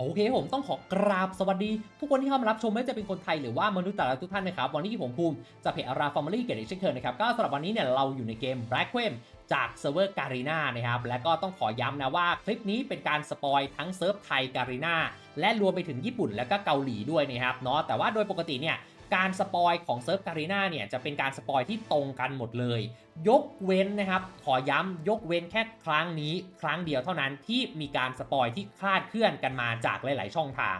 โอเคผมต้องขอกราบสวัสดีทุกคนที่เข้ามารับชมไม่ว่าจะเป็นคนไทยหรือว่ามนุษย์ต่างดาวทุกท่านนะครับวันนี้ผมภูมิจะเพจอาราฟอร์มารี่เกิดอีกเช่นเคยนะครับก็สำหรับวันนี้เนี่ยเราอยู่ในเกม Black q u e จากเซิร์ฟเวอร์การีนานะครับและก็ต้องขอย้ำนะว่าคลิปนี้เป็นการสปอยทั้งเซิร์ฟไทยการีนาและรวมไปถึงญี่ปุ่นและก็เกาหลีด้วยนะครับเนาะแต่ว่าโดยปกติเนี่ย การสปอยของเซิร์ฟการีนาเนี่ยจะเป็นการสปอยที่ตรงกันหมดเลย ยกเว้นนะครับ ขอย้ำยกเว้นแค่ครั้งนี้ ครั้งเดียวเท่านั้นที่มีการสปอยที่คลาดเคลื่อนกันมาจากหลาย ๆ ช่องทาง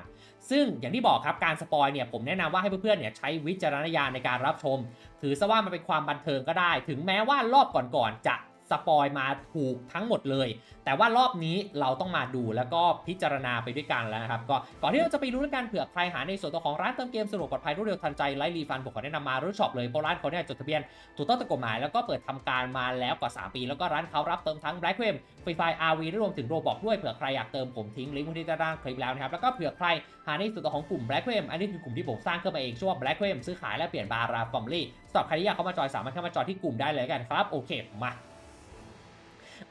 ซึ่งอย่างที่บอกครับการสปอยเนี่ยผมแนะนำว่าให้เพื่อนๆเนี่ยใช้วิจารณญาณในการรับชม ถือซะว่ามันเป็นความบันเทิงก็ได้ ถึงแม้ว่ารอบก่อนๆจะ สปอยมาถูกทั้งหมดเลย แต่ว่ารอบนี้เราต้องมาดูแล้วก็พิจารณาไปด้วยกันแล้วนะครับ ก็ก่อนที่เราจะไปรู้เรื่องการเผื่อใครหาในส่วนตัวของร้านเติมเกมสะดวกปลอดภัยรวดเร็วทันใจไร้รีฟันผมขอแนะนำมารู้ช็อปเลยเพราะร้านเขาเนี่ยจดทะเบียนถูกต้องตามกฎหมายแล้วก็เปิดทำการมาแล้วกว่า 3 ปี แล้วก็ร้านเขารับเติมทั้ง Black q u e m ฟรีไฟ RV รวมถึงโรบอกด้วยเผื่อใครอยากเติมผมทิ้งลิงก์ไว้ที่ด้านล่างคลิปแล้วนะครับแล้วก็เผื่อใครหาในส่วนตัวของกลุ่ม Black q u e m อันนี้คือกลุ่มที่ผมสร้างขึ้นมาเองชื่อว่า Black q u e m ซื้อขายและเปลี่ยนบาราฟอมลี่สำหรับใครที่อยากเข้ามาจอยสามารถเข้ามาจอยที่กลุ่มได้เลยกันครับโอเคมา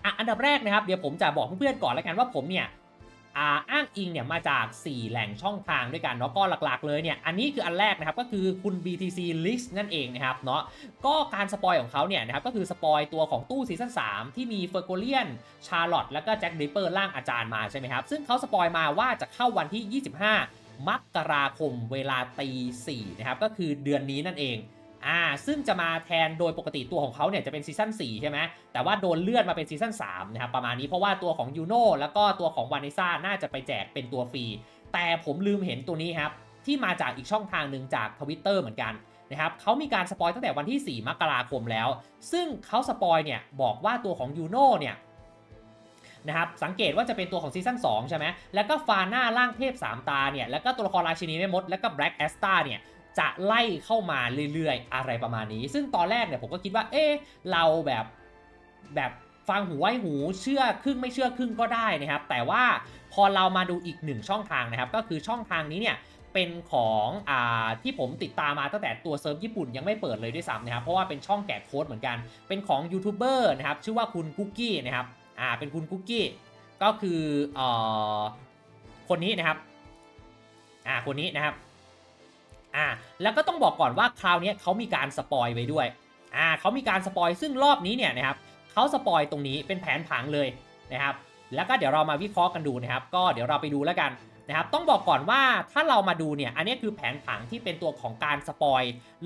อะอันดับแรกนะครับเดี๋ยวผมจะบอกเพื่อนๆก่อนแล้วกันว่าผมเนี่ยอ้างอิงเนี่ยมาจาก 4 แหล่งช่องทางด้วยกันเนาะก็หลักๆเลยเนี่ยอันนี้คืออันแรกนะครับก็คือคุณ BTC List นั่นเองนะครับเนาะก็การสปอยของเขาเนี่ยนะครับก็คือสปอยตัวของตู้ซีซั่น3ที่มีเฟอร์โกเลียนชาร์ลอตแล้วก็แจ็คดิปเปอร์ร่างอาจารย์มาใช่ไหมครับ ซึ่งเขาสปอยมาว่าจะเข้าวันที่ 25 มกราคมเวลาตี4นะครับก็คือเดือนนี้นั่นเอง อ่าซึ่งจะมาแทนโดยปกติตัวของเขาเนี่ยจะเป็นซีซั่น4ใช่ไหมแต่ว่าโดนเลื่อนมาเป็นซีซั่น3นะครับประมาณนี้เพราะว่าตัวของยูโน่แล้วก็ตัวของวานิซ่าน่าจะไปแจกเป็นตัวฟรี แต่ผมลืมเห็นตัวนี้ครับที่มาจากอีกช่องทางหนึ่งจากทวิตเตอร์เหมือนกันนะครับเขามีการสปอยตั้งแต่วันที่ 4 มกราคมแล้ว ซึ่งเขาสปอยเนี่ยบอกว่าตัวของยูโน่เนี่ยนะครับสังเกตว่าจะเป็นตัวของซีซั่น2ใช่ไหมแล้วก็ฟาน่าร่างเทพ 3 ตาเนี่ยแล้วก็ตัวละครราชินีแม่มดแล้วก็แบล็กแอสตาเนี่ย จะไล่เข้ามาเรื่อยๆ อะไรประมาณนี้ ซึ่งตอนแรกเนี่ยผมก็คิดว่า เอ๊ะเราแบบแบบฟังหูไว้หูเชื่อครึ่งไม่เชื่อครึ่งก็ได้นะครับ แต่ว่าพอเรามาดูอีกหนึ่งช่องทางนะครับ ก็คือช่องทางนี้เนี่ยเป็นของอ่าที่ผมติดตามมาตั้งแต่ตัวเซิร์ฟญี่ปุ่นยังไม่เปิดเลยด้วยซ้ำนะครับ เพราะว่าเป็นช่องแกะโค้ดเหมือนกัน เป็นของยูทูบเบอร์นะครับ ชื่อว่าคุณคุกกี้นะครับอ่าเป็นคุณคุกกี้ก็คืออ่อคนนี้นะครับอ่าคนนี้นะครับ อ่าแล้วก็ต้องบอกก่อนว่าคราวนี้เขามีการสปอยไว้ด้วยอ่าเขามีการสปอยซึ่งรอบนี้เนี่ยนะครับเขาสปอยตรงนี้เป็นแผนผังเลยนะครับแล้วก็เดี๋ยวเรามาวิเคราะห์กันดูนะครับ ก็เดี๋ยวเราไปดูแล้วกัน นะครับ ต้องบอกก่อนว่าถ้าเรามาดูเนี่ย อันนี้คือแผนผังที่เป็นตัวของการสปอย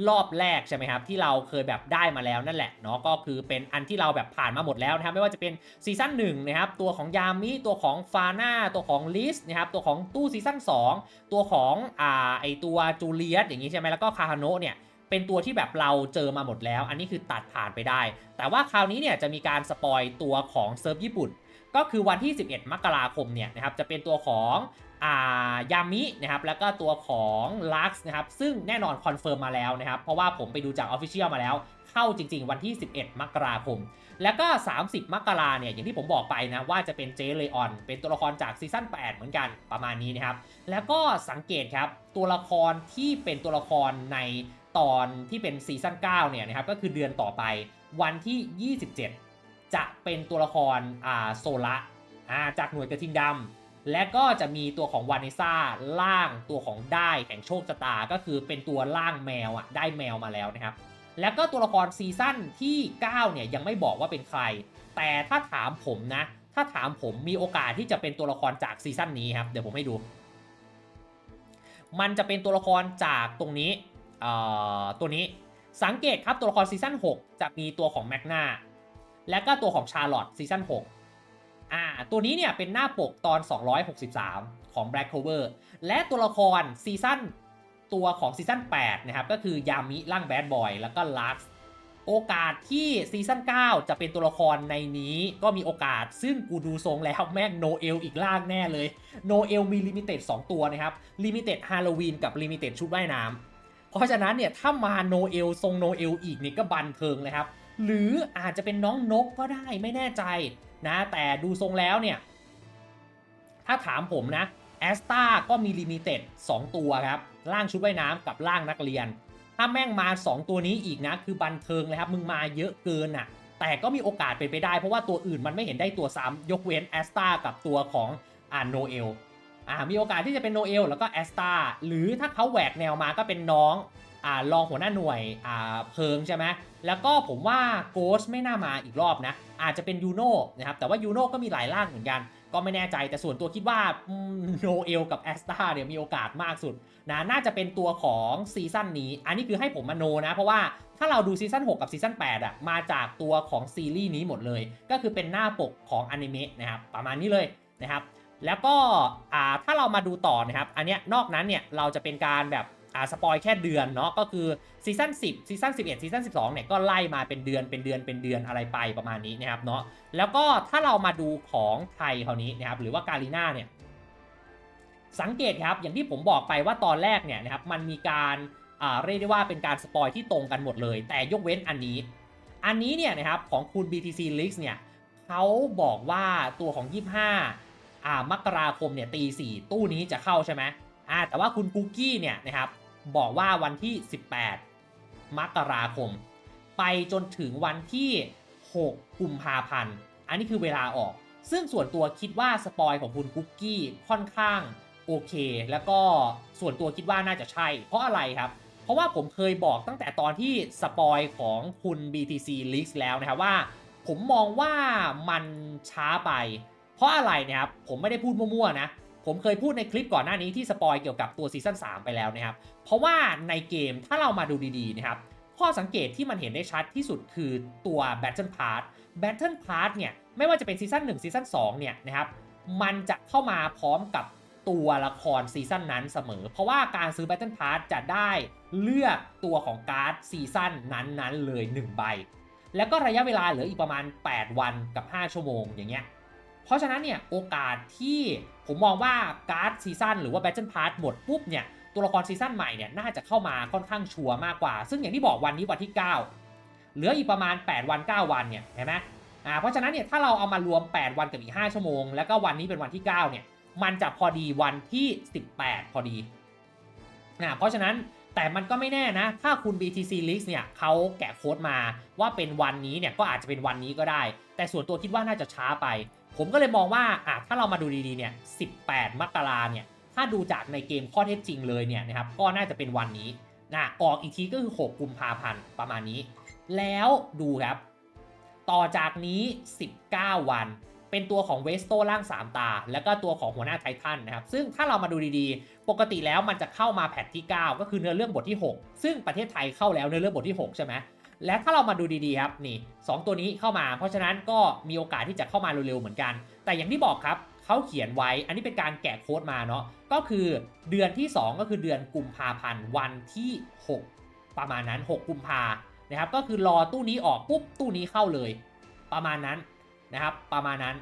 รอบแรกใช่ไหมครับ ที่เราเคยแบบได้มาแล้วนั่นแหละเนาะ ก็คือเป็นอันที่เราแบบผ่านมาหมดแล้วนะครับ ไม่ว่าจะเป็นซีซั่นหนึ่งนะครับ ตัวของยามิ ตัวของฟาน่า ตัวของลิสนะครับ ตัวของตู้ซีซั่น2 ตัวของอ่าไอตัวจูเลียสอย่างนี้ใช่ไหมแล้วก็คาฮาโนะเนี่ยเป็นตัวที่แบบเราเจอมาหมดแล้ว อันนี้คือตัดผ่านไปได้ แต่ว่าคราวนี้เนี่ยจะมีการสปอยตัวของเซิร์ฟญี่ปุ่น ก็คือวันที่ 11 มกราคมเนี่ยนะครับจะเป็นตัวของายามินะครับแล้วก็ตัวของลักซ์นะครับซึ่งแน่นอนคอนเฟิร์มมาแล้วนะครับเพราะว่าผมไปดูจากออฟฟิเชียลมาแล้ว เข้าจริง ๆ วันที่ 11 มกราคม แล้วก็ 30 มกราเนี่ยอย่างที่ผมบอกไปนะว่าจะเป็นเจเลออน เป็นตัวละครจากซีซั่น8 เหมือนกันประมาณนี้นะครับแล้วก็สังเกตครับตัวละครที่เป็นตัวละครในตอนที่เป็นซีซั่น9เนี่ยนะครับก็คือเดือนต่อไปวันที่ 27 จะเป็นตัวละครอ่าโซละอ่าจากหน่วยกระทิงดำ และก็จะมีตัวของวานิซ่าล่างตัวของได้แห่งโชคชะตา ก็คือเป็นตัวล่างแมวอะได้แมวมาแล้วนะครับ แล้วก็ตัวละครซีซั่นที่ 9 เนี่ยยังไม่บอกว่าเป็นใคร แต่ถ้าถามผมนะ ถ้าถามผมมีโอกาสที่จะเป็นตัวละครจากซีซั่นนี้ครับ เดี๋ยวผมให้ดู มันจะเป็นตัวละครจากตรงนี้เอ่อตัวนี้สังเกตครับตัวละครซีซั่น6จะมีตัวของแมกนาและก็ตัวของชาร์ลอตซีซั่น6 อ่าตัวนี้เนี่ยเป็นหน้าปกตอน 263 ของ Black Clover และตัวละครซีซั่นตัวของซีซั่น8นะครับก็คือยามิร่างแบดบอยแล้วก็ลักซ์โอกาสที่ซีซั่น9 จะเป็นตัวละครในนี้ก็มีโอกาสซึ่งกูดูทรงแล้วแม่งโนเอลอีกล่างแน่เลยโนเอลมีลิมิเต็ด2ตัวนะครับลิมิเต็ดฮาโลวีนกับลิมิเต็ดชุดว่ายน้ำเพราะฉะนั้นเนี่ยถ้ามาโนเอลทรงโนเอลอีกนี่ก็บันเทิงเลยครับ หรืออาจจะเป็นน้องนกก็ได้ไม่แน่ใจ นะแต่ดูทรงแล้วเนี่ย ถ้าถามผมนะแอสตาก็มีลิมิเต็ด2ตัวครับร่างชุดว่ายน้ำกับร่างนักเรียน ถ้าแม่งมา 2 ตัวนี้อีกนะ คือบันเทิงเลยครับ มึงมาเยอะเกินอะ แต่ก็มีโอกาสเป็นไปได้ เพราะว่าตัวอื่นมันไม่เห็นได้ตัวซ้ำยกเว้นแอสตากับตัวของอ่านโนเอลอ่ามีโอกาสที่จะเป็นโนเอลแล้วก็แอสตาหรือถ้าเขาแหวกแนวมาก็เป็นน้อง อ่ารองหัวหน้าหน่วยอ่าเพิงใช่ไหมแล้วก็ผมว่าโกสไม่น่ามาอีกรอบนะ อาจจะเป็นยูโน่นะครับแต่ว่ายูโน่ก็มีหลายร่างเหมือนกัน ก็ไม่แน่ใจแต่ส่วนตัวคิดว่าโนเอลกับแอสตาเนี่ยมีโอกาสมากสุดนะน่าจะเป็นตัวของซีซั่นนี้ อันนี้คือให้ผมมาโนนะเพราะว่าถ้าเราดูซีซั่น6กับซีซั่น8อะมาจากตัวของซีรีส์นี้หมดเลย ก็คือเป็นหน้าปกของอนิเมะนะครับประมาณนี้เลยนะครับแล้วก็ถ้าเรามาดูต่อนะครับ อันเนี้ยนอกนั้นเนี่ยเราจะเป็นการแบบ อ่าสปอยแค่เดือนเนาะก็คือซีซั่น10ซีซั่น11ซีซั่น12เนี่ยก็ไล่มาเป็นเดือนเป็นเดือนเป็นเดือนอะไรไปประมาณนี้นะครับเนาะแล้วก็ถ้าเรามาดูของไทยคราวนี้นะครับหรือว่าการีนาเนี่ยสังเกตครับอย่างที่ผมบอกไปว่าตอนแรกเนี่ยนะครับมันมีการอ่าเรียกได้ว่าเป็นการสปอยที่ตรงกันหมดเลย แต่ยกเว้นอันนี้ อันนี้เนี่ยนะครับของคุณ BTC Leaks เนี่ยเขาบอกว่าตัวของ 25อ่ามกราคมเนี่ยตีสี่ตู้นี้จะเข้าใช่ไหมอ่าแต่ว่าคุณกุ๊กกี้เนี่ยนะครับ บอกว่าวันที่ 18 มกราคม ไปจนถึงวันที่ 6 กุมภาพันธ์ อันนี้คือเวลาออก ซึ่งส่วนตัวคิดว่าสปอยของคุณกุ๊กกี้ค่อนข้างโอเค แล้วก็ส่วนตัวคิดว่าน่าจะใช่ เพราะอะไรครับ เพราะว่าผมเคยบอกตั้งแต่ตอนที่สปอยของคุณ BTC Leaks แล้วนะครับว่า ผมมองว่ามันช้าไป เพราะอะไรเนะครับ ผมไม่ได้พูดมั่วๆนะ ผมเคยพูดในคลิปก่อนหน้านี้ที่สปอยเกี่ยวกับตัวซีซั่น3ไปแล้วนะครับ เพราะว่าในเกมถ้าเรามาดูดีๆนะครับ ข้อสังเกตที่มันเห็นได้ชัดที่สุดคือตัว Battle Pass Battle Pass เนี่ยไม่ว่าจะเป็นซีซั่น1ซีซั่น2เนี่ยนะครับมันจะเข้ามาพร้อมกับตัวละครซีซั่นนั้นเสมอ เพราะว่าการซื้อ Battle Pass จะได้เลือกตัวของการ์ดซีซั่นนั้นๆ เลย 1 ใบ แล้วก็ระยะเวลาเหลืออีกประมาณ 8 วันกับ 5 ชั่วโมงอย่างเงี้ย เพราะฉะนั้นเนี่ยโอกาสที่ ผมมองว่าการ์ดซีซั่นหรือว่า Battle Pass หมดปุ๊บเนี่ยตัวละครซีซั่นใหม่เนี่ยน่าจะเข้ามาค่อนข้างชัวร์มากกว่า ซึ่งอย่างที่บอกวันนี้วันที่ 9 เหลืออีกประมาณ 8 วัน 9 วันเนี่ยเห็นไหมอ่าเพราะฉะนั้นเนี่ยถ้าเราเอามารวม 8 วันกับอีก 5 ชั่วโมง แล้วก็วันนี้เป็นวันที่ 9 เนี่ยมันจะพอดีวันที่ 18 พอดีนะเพราะฉะนั้นแต่มันก็ไม่แน่นะ ถ้าคุณ BTC Leaks เนี่ยเขาแกะโค้ดมาว่าเป็นวันนี้เนี่ยก็อาจจะเป็นวันนี้ก็ได้ แต่ส่วนตัวคิดว่าน่าจะช้าไป ผมก็เลยมองว่าอะถ้าเรามาดูดีๆเนี่ย 18 มกราเนี่ย ถ้าดูจากในเกมข้อเท็จจริงเลยเนี่ยนะครับ ก็น่าจะเป็นวันนี้นะออกอีกทีก็คือ 6 กุมภาพันธ์ประมาณนี้ แล้วดูครับ ต่อจากนี้ 19 วัน เป็นตัวของเวสโตล่าง 3 ตา แล้วก็ตัวของหัวหน้าไททันนะครับ ซึ่งถ้าเรามาดูดีๆ ปกติแล้วมันจะเข้ามาแพทที่ 9 ก็คือเนื้อเรื่องบทที่ 6 ซึ่งประเทศไทยเข้าแล้วเนื้อเรื่องบทที่ 6 ใช่ไหม และถ้าเรามาดูดีๆครับนี่สองตัวนี้เข้ามา เพราะฉะนั้นก็มีโอกาสที่จะเข้ามาเร็วๆเหมือนกัน แต่อย่างที่บอกครับเขาเขียนไว้ อันนี้เป็นการแกะโค้ดมาเนาะก็คือเดือนที่ 2 ก็คือเดือนกุมภาพันธ์วันที่ 6 ประมาณนั้น 6 กุมภานะครับก็คือรอตู้นี้ออกปุ๊บตู้นี้เข้าเลย ประมาณนั้นนะครับ ประมาณนั้น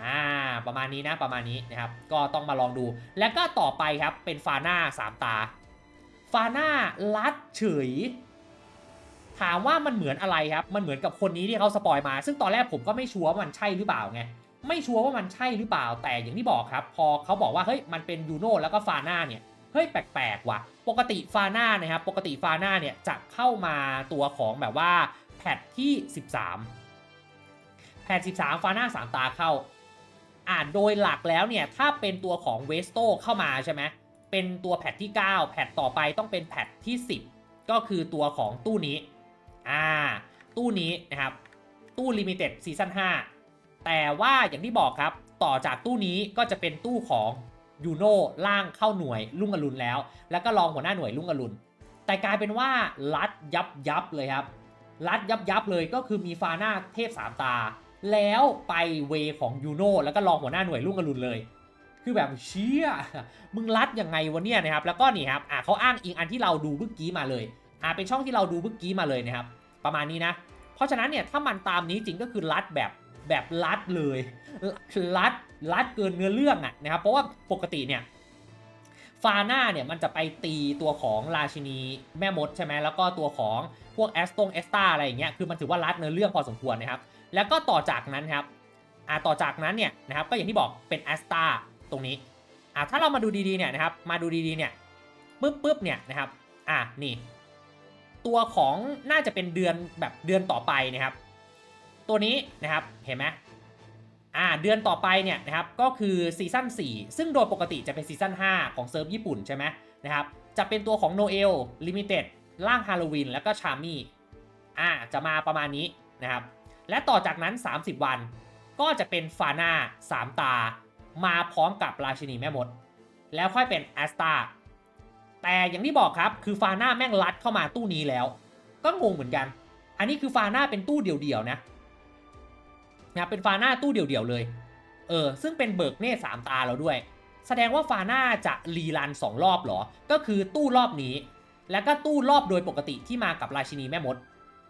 อ่าประมาณนี้นะประมาณนี้นะครับ ก็ต้องมาลองดู แล้วก็ต่อไปครับเป็นฟาน่าสามตาฟาน่าลัดเฉย ถามว่ามันเหมือนอะไรครับ มันเหมือนกับคนนี้ที่เขาสปอยมา ซึ่งตอนแรกผมก็ไม่ชัวร์ว่ามันใช่หรือเปล่าไง ไม่ชัวร์ว่ามันใช่หรือเปล่า แต่อย่างที่บอกครับ พอเขาบอกว่าเฮ้ย มันเป็นยูโน่แล้วก็ฟาน่าเนี่ย เฮ้ยแปลกๆว่ะ ปกติฟาน่านะครับ ปกติฟาน่าเนี่ยจะเข้ามาตัวของแบบว่าแพทที่ 13 แพท 13 ฟาน่า3 ตาเข้า อ่านโดยหลักแล้วเนี่ย ถ้าเป็นตัวของเวสโตเข้ามาใช่ไหมเป็นตัวแพทที่ 9 แพทต่อไปต้องเป็นแพทที่ 10 ก็คือตัวของตู้นี้ อ่า ตู้นี้นะครับ ตู้ลิมิเต็ดซีซั่น5แต่ว่าอย่างที่บอกครับ ต่อจากตู้นี้ก็จะเป็นตู้ของยูโน่ล่างเข้าหน่วยลุ่งอรุณแล้ว แล้วก็รองหัวหน้าหน่วยลุ่งอรุณ แต่กลายเป็นว่ารัดยับยับเลยครับรัดยับยับเลยก็คือมีฟาหน้าเทพสามตา แล้วไปเวของยูโน่แล้วก็รองหัวหน้าหน่วยลุ่งอรุณเลย คือแบบเชี่ยมึงรัดยังไงวะเนี่ยนะครับ แล้วก็นี่ครับอะเขาอ้างอิงอันที่เราดูเมื่อกี้มาเลยอะเป็นช่องที่เราดูเมื่อกี้มาเลยนะครับ ประมาณนี้นะ เพราะฉะนั้นเนี่ยถ้ามันตามนี้จริงก็คือรัดแบบแบบรัดเลยรัดรัดเกินเนื้อเรื่องอะนะครับเพราะว่าปกติเนี่ยฟาน่าเนี่ยมันจะไปตีตัวของราชินีแม่มดใช่ไหมแล้วก็ตัวของพวกแอสตงแอสตาอะไรอย่างเงี้ยคือมันถือว่ารัดเนื้อเรื่องพอสมควรนะครับแล้วก็ต่อจากนั้นครับอ่าต่อจากนั้นเนี่ยนะครับก็อย่างที่บอกเป็นแอสตาตรงนี้อ่าถ้าเรามาดูดีๆเนี่ยนะครับมาดูดีๆเนี่ยปึ๊บปึ๊บเนี่ยนะครับอ่านี่ ตัวของน่าจะเป็นเดือนแบบเดือนต่อไปนะครับ ตัวนี้นะครับเห็นไหมอ่าเดือนต่อไปเนี่ยนะครับก็คือซีซั่น4 ซึ่งโดยปกติจะเป็นซีซั่น5 ของเซิร์ฟญี่ปุ่นใช่ไหมนะครับจะเป็นตัวของโนเอลลิมิเต็ดร่างฮาโลวีนแล้วก็ชามี่อ่าจะมาประมาณนี้นะครับและต่อจากนั้น 30 วันก็จะเป็นฟาน่า3ตา มาพร้อมกับราชินีแม่มด แล้วค่อยเป็นแอสตา แต่อย่างที่บอกครับคือฟาน่าแม่งลัดเข้ามาตู้นี้แล้ว ก็งงเหมือนกัน อันนี้คือฟาน่าเป็นตู้เดี่ยวๆนะนะเป็นฟาน่าตู้เดี่ยวๆเลย เออ ซึ่งเป็นเบิกเนตสามตาเราด้วย แสดงว่าฟาน่าจะรีรันสองรอบหรอ ก็คือตู้รอบนี้ แล้วก็ตู้รอบโดยปกติที่มากับราชินีแม่มด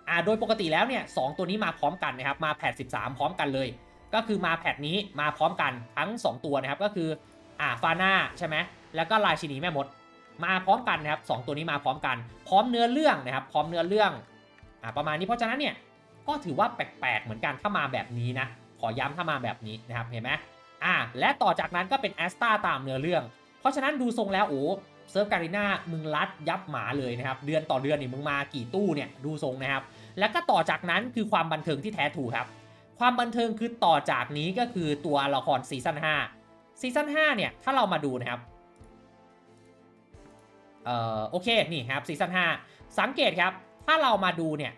อ่า โดยปกติแล้วเนี่ยสองตัวนี้มาพร้อมกันนะครับ มาแพท13 พร้อมกันเลย ก็คือมาแพทนี้มาพร้อมกันทั้ง 2 ตัวนะครับ ก็คือ อ่า ฟาน่าใช่ไหม แล้วก็ราชินีแม่มด มาพร้อมกันนะครับสองตัวนี้มาพร้อมกัน พร้อมเนื้อเรื่องนะครับ พร้อมเนื้อเรื่องอ่าประมาณนี้เพราะฉะนั้นเนี่ยก็ถือว่าแปลกๆเหมือนกันถ้ามาแบบนี้นะขอย้ำถ้ามาแบบนี้นะครับเห็นไหมอ่าและต่อจากนั้นก็เป็นแอสตาตามเนื้อเรื่อง เพราะฉะนั้นดูทรงแล้วโอ้เซิร์ฟการีนามึงรัดยับหมาเลยนะครับ เดือนต่อเดือนนี่มึงมากี่ตู้เนี่ยดูทรงนะครับ แล้วก็ต่อจากนั้นคือความบันเทิงที่แท้ถูกครับ ความบันเทิงคือต่อจากนี้ก็คือตัวละครซีซั่น5ซีซั่น5เนี่ยถ้าเรามาดูนะครับ เอ่อโอเคนี่ครับซีซั่น5สังเกตครับ ถ้าเรามาดูเนี่ย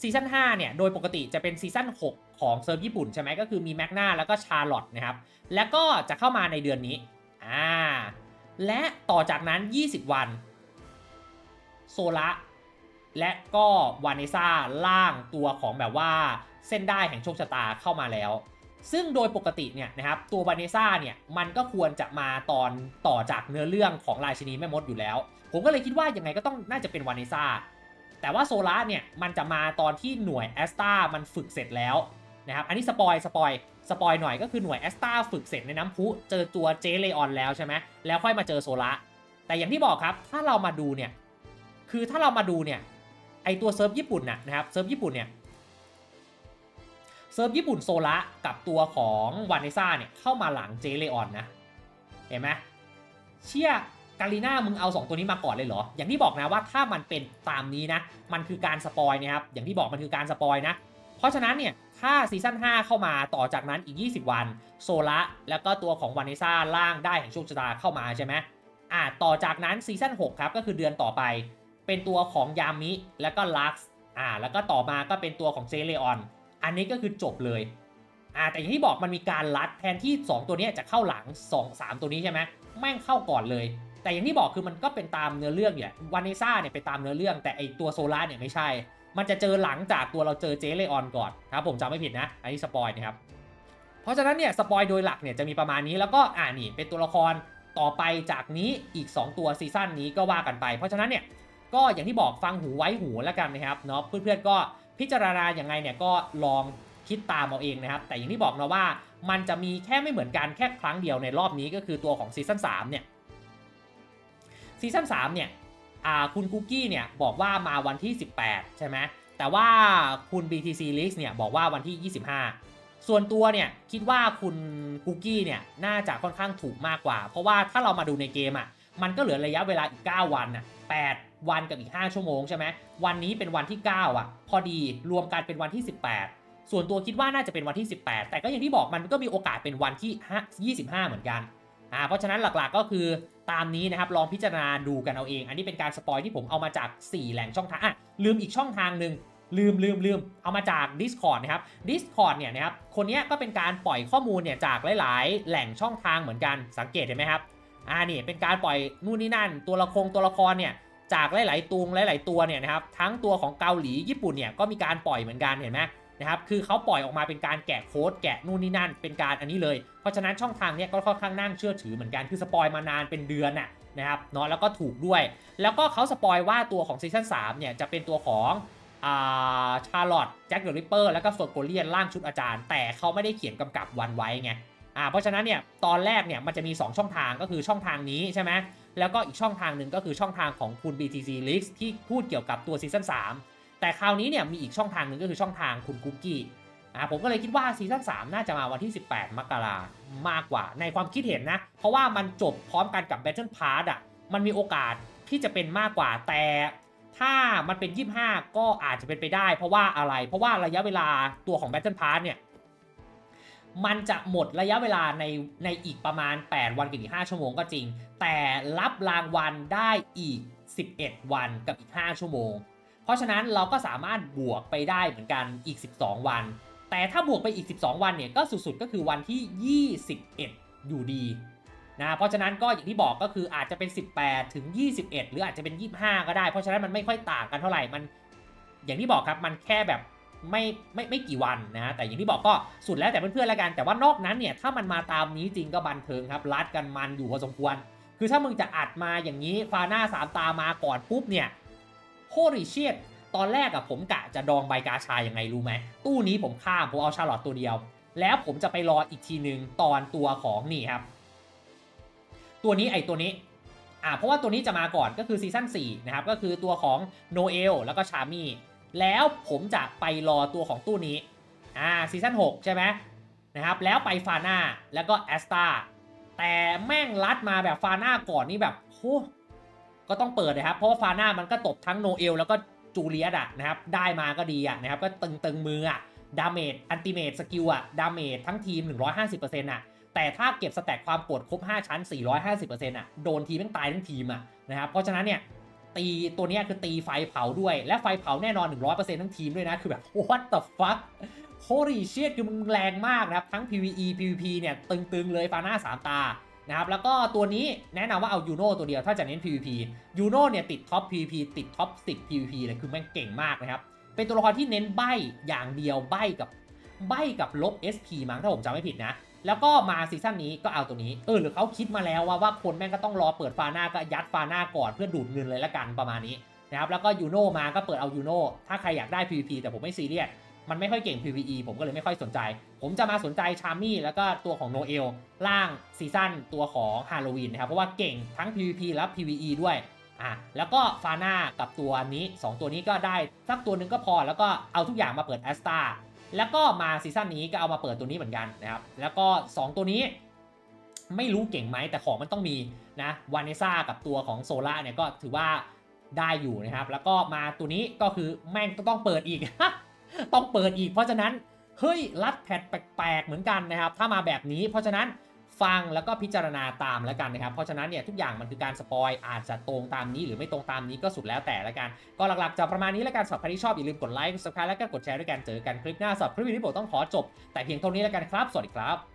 ซีซั่น5เนี่ยโดยปกติจะเป็นซีซั่น6 ของเซิร์ฟญี่ปุ่นใช่ไหมก็คือมีแมกนาแล้วก็ชาร์ลอตนะครับ แล้วก็จะเข้ามาในเดือนนี้อ่าและต่อจากนั้น 20 วัน โซละและก็วานิซ่าล่างตัวของแบบว่าเส้นได้แห่งโชคชะตาเข้ามาแล้ว ซึ่งโดยปกติเนี่ยนะครับตัววานิซ่าเนี่ยมันก็ควรจะมาตอนต่อจากเนื้อเรื่องของราชินีแม่มดอยู่แล้ว ผมก็เลยคิดว่ายังไงก็ต้องน่าจะเป็นวานิซ่าแต่ว่าโซล่าเนี่ยมันจะมาตอนที่หน่วยแอสตามันฝึกเสร็จแล้วนะครับอันนี้สปอยสปอยสปอยหน่อยก็คือหน่วยแอสตาฝึกเสร็จในน้ำพุเจอตัวเจเลออนแล้วใช่ไหมแล้วค่อยมาเจอโซล่าแต่อย่างที่บอกครับถ้าเรามาดูเนี่ยคือถ้าเรามาดูเนี่ยไอตัวเซิร์ฟญี่ปุ่นน่ะนะครับเซิร์ฟญี่ปุ่นเนี่ย เซิร์ฟญี่ปุ่นโซละกับตัวของวานเนซ่าเนี่ยเข้ามาหลังเจเลออนนะ เห็นไหมเชี่ยกาลีน่ามึงเอา 2 ตัวนี้มาก่อนเลยเหรอ อย่างที่บอกนะว่าถ้ามันเป็นตามนี้นะ มันคือการสปอยนะครับ อย่างที่บอกมันคือการสปอยนะ เพราะฉะนั้นเนี่ยถ้าซีซั่น5 เข้ามาต่อจากนั้นอีก 20 วัน โซละแล้วก็ตัวของวานเนซ่าล่างได้แห่งโชคชะตาเข้ามาใช่ไหมอ่าต่อจากนั้นซีซั่น6ครับก็คือเดือนต่อไป เป็นตัวของยามิแล้วก็ลักซ์อ่าแล้วก็ต่อมาก็เป็นตัวของเจเลออน อันนี้ก็คือจบเลยอ่าแต่อย่างที่บอกมันมีการลัดแทนที่ 2 ตัวนี้จะเข้าหลัง 2 3 ตัวนี้ใช่ไหมแม่งเข้าก่อนเลย แต่อย่างที่บอกคือมันก็เป็นตามเนื้อเรื่องเนี่ยวานเนซ่าเนี่ยเป็นตามเนื้อเรื่อง แต่ไอตัวโซล่าเนี่ยไม่ใช่ มันจะเจอหลังจากตัวเราเจอเจเลออนก่อนครับผมจำไม่ผิดนะ อันนี้สปอยนะครับเพราะฉะนั้นเนี่ยสปอยโดยหลักเนี่ยจะมีประมาณนี้แล้วก็อ่านี่เป็นตัวละครต่อไปจากนี้อีก 2 ตัวซีซั่นนี้ก็ว่ากันไป เพราะฉะนั้นเนี่ยก็อย่างที่บอกฟังหูไว้หูแล้วกันนะครับเนาะเพื่อนๆก็ พิจารณาอย่างไงเนี่ยก็ลองคิดตามเอาเองนะครับ แต่อย่างที่บอกนะว่ามันจะมีแค่ไม่เหมือนกันแค่ครั้งเดียวในรอบนี้ก็คือตัวของซีซั่น3เนี่ยซีซั่น3เนี่ยคุณคุกกี้เนี่ยบอกว่ามาวันที่ 18 ใช่ไหมแต่ว่าคุณ BTC List เนี่ยบอกว่าวันที่ 25 ส่วนตัวเนี่ยคิดว่าคุณคุกกี้เนี่ยน่าจะค่อนข้างถูกมากกว่า เพราะว่าถ้าเรามาดูในเกมอะมันก็เหลือระยะเวลาอีก 9 วันอะ8 วันกับอีก 5 ชั่วโมงใช่ไหมวันนี้เป็นวันที่ 9 อะ พอดีรวมกันเป็นวันที่ 18 ส่วนตัวคิดว่าน่าจะเป็นวันที่ 18 แต่ก็อย่างที่บอกมันก็มีโอกาสเป็นวันที่ 25 เหมือนกันอ่าเพราะฉะนั้นหลักๆก็คือตามนี้นะครับลองพิจารณาดูกันเอาเอง อันนี้เป็นการสปอยที่ผมเอามาจาก 4 แหล่งช่องทางอะลืมอีกช่องทางหนึ่งลืมลืมลืมเอามาจาก Discord นะครับ Discord เนี่ยนะครับคนนี้ก็เป็นการปล่อยข้อมูลเนี่ยจากหลาย ๆ แหล่งช่องทางเหมือนกันสังเกตเห็นไหมครับอ่านี่เป็นการปล่อยนู่นนี่นั่น ตัวละครตัวละครเนี่ย จากหลาย ๆ ตุงหลาย ๆ ตัวเนี่ยนะครับทั้งตัวของเกาหลีญี่ปุ่นเนี่ยก็มีการปล่อยเหมือนกันเห็นไหมนะครับคือเขาปล่อยออกมาเป็นการแกะโค้ดแกะนู่นนี่นั่นเป็นการอันนี้เลย เพราะฉะนั้นช่องทางเนี้ยก็ค่อนข้างน่าเชื่อถือเหมือนกันคือสปอยมานานเป็นเดือนน่ะนะครับเนาะแล้วก็ถูกด้วย แล้วก็เขาสปอยว่าตัวของซีซั่น3เนี่ยจะเป็นตัวของอ่าชาร์ลอตแจ็คเดอะริปเปอร์แล้วก็เฟอร์โกเลียนร่างชุดอาจารย์ แต่เขาไม่ได้เขียนกำกับวันไว้ไงอ่าเพราะฉะนั้นเนี่ยตอนแรกเนี่ยมันจะมี 2 ช่องทางก็คือช่องทางนี้ใช่ไหม แล้วก็อีกช่องทางหนึ่งก็คือช่องทางของคุณ BTC Leaks ที่พูดเกี่ยวกับตัวซีซั่น3แต่คราวนี้เนี่ยมีอีกช่องทางหนึ่งก็คือช่องทางคุณกุ๊กกี้อ่าผมก็เลยคิดว่าซีซั่น3น่าจะมาวันที่ 18 มกรามากกว่าในความคิดเห็นนะ เพราะว่ามันจบพร้อมกันกับ Battle Pass อะมันมีโอกาสที่จะเป็นมากกว่าแต่ถ้ามันเป็น 25 ก็อาจจะเป็นไปได้ เพราะว่าอะไร เพราะว่าระยะเวลาตัวของ Battle Pass เนี่ย มันจะหมดระยะเวลาในในอีกประมาณ 8 วันกับอีก 5 ชั่วโมงก็จริง แต่รับรางวัลได้อีก 11 วันกับอีก 5 ชั่วโมง เพราะฉะนั้นเราก็สามารถบวกไปได้เหมือนกันอีก 12 วัน แต่ถ้าบวกไปอีก 12 วันเนี่ยก็สุดๆก็คือวันที่ 21 อยู่ดีนะเพราะฉะนั้นก็อย่างที่บอกก็คืออาจจะเป็น 18 ถึง 21 หรืออาจจะเป็น 25 ก็ได้ เพราะฉะนั้นมันไม่ค่อยต่างกันเท่าไหร่มัน อย่างที่บอกครับมันแค่แบบ ไม่ไม่ไม่กี่วันนะแต่อย่างที่บอกก็สุดแล้วแต่เพื่อนๆแล้วกัน แต่ว่านอกนั้นเนี่ยถ้ามันมาตามนี้จริงก็บันเทิงครับรัดกันมันอยู่พอสมควร คือถ้ามึงจะอัดมาอย่างนี้ฟาหน้าสามตามาก่อนปุ๊บเนี่ยโ o ริเชียตอนแรกอะผมกะจะดองใบกาชายังไงรู้ไหมตู้นี้ผมข้ามผมเอาชาลอตตัวเดียว แล้วผมจะไปรออีกทีหนึ่งตอนตัวของนี่ครับ ตัวนี้ไอตัวนี้อ่าเพราะว่าตัวนี้จะมาก่อนก็คือซีซั่น4นะครับก็คือตัวของโนเอลแล้วก็ชามี่ แล้วผมจะไปรอตัวของตู้นี้อ่าซีซั่น6ใช่ไหมนะครับแล้วไปฟาน่าแล้วก็แอสตาแต่แม่งลัดมาแบบฟาน่าก่อนนี่แบบโหก็ต้องเปิดนะครับ เพราะว่าฟาน่ามันก็ตบทั้งโนเอลแล้วก็จูเลียสอะนะครับได้มาก็ดีอะนะครับก็ตึงตึงมืออะดาเมจอันติเมตสกิลอะดาเมจทั้งทีม 150%อะแต่ถ้าเก็บสแต็กความปวดครบ 5 ชั้น 450%อะโดนทีมแม่งตายทั้งทีมอะนะครับเพราะฉะนั้นเนี่ย ตีตัวนี้คือตีไฟเผาด้วย และไฟเผาแน่นอน 100%ทั้งทีมด้วยนะ คือแบบ what the fuck holy shit คือมึงแรงมากนะครับ ทั้ง PVE PVP เนี่ยตึงๆเลยฟาหน้า 3 ตานะครับแล้วก็ตัวนี้แนะนำว่าเอายูโน่ตัวเดียวถ้าจะเน้น PVP ยูโน่เนี่ยติดท็อป PVP ติดท็อป10 PVP เลยคือแม่งเก่งมากนะครับ เป็นตัวละครที่เน้นใบอย่างเดียวใบกับใบกับลบ SP มั้งถ้าผมจำไม่ผิดนะ แล้วก็มาซีซั่นนี้ก็เอาตัวนี้ เออหรือเขาคิดมาแล้วว่าว่าคนแม่งก็ต้องรอเปิดฟาหน้าก็ยัดฟาหน้าก่อนเพื่อดูดเงินเลยละกันประมาณนี้นะครับแล้วก็ยูโน่มาก็เปิดเอายูโน่ถ้าใครอยากได้ PVP แต่ผมไม่ซีเรียสมันไม่ค่อยเก่ง PVE ผมก็เลยไม่ค่อยสนใจ ผมจะมาสนใจชาร์มี่แล้วก็ตัวของโนเอลล่างซีซั่นตัวของฮาโลวีนนะครับเพราะว่าเก่งทั้ง PVP และ PVE ด้วยอะแล้วก็ฟาน่ากับตัวนี้ 2 ตัวนี้ก็ได้สักตัวหนึ่งก็พอ แล้วก็เอาทุกอย่างมาเปิดแอสตา แล้วก็มาซีซั่นนี้ก็เอามาเปิดตัวนี้เหมือนกันนะครับ แล้วก็ 2 ตัวนี้ไม่รู้เก่งไหมแต่ของมันต้องมีนะวานเนซ่ากับตัวของโซล่าเนี่ยก็ถือว่าได้อยู่นะครับ แล้วก็มาตัวนี้ก็คือแม่งก็ต้องเปิดอีก ต้องเปิดอีก เพราะฉะนั้นเฮ้ยรัดแพทแปลกๆเหมือนกันนะครับ ถ้ามาแบบนี้เพราะฉะนั้น ฟังแล้วก็พิจารณาตามแล้วกันนะครับเพราะฉะนั้นเนี่ยทุกอย่างมันคือการสปอยอาจจะตรงตามนี้หรือไม่ตรงตามนี้ก็สุดแล้วแต่ละกัน ก็หลักๆจะประมาณนี้แล้วกันสำหรับใครที่ชอบอย่าลืมกดไลค์กด subscribe แล้วก็กดแชร์ด้วยกันเจอกันคลิปหน้าสำหรับคลิปวิดีโอต้องขอจบ แต่เพียงเท่านี้และกันครับ สวัสดีครับ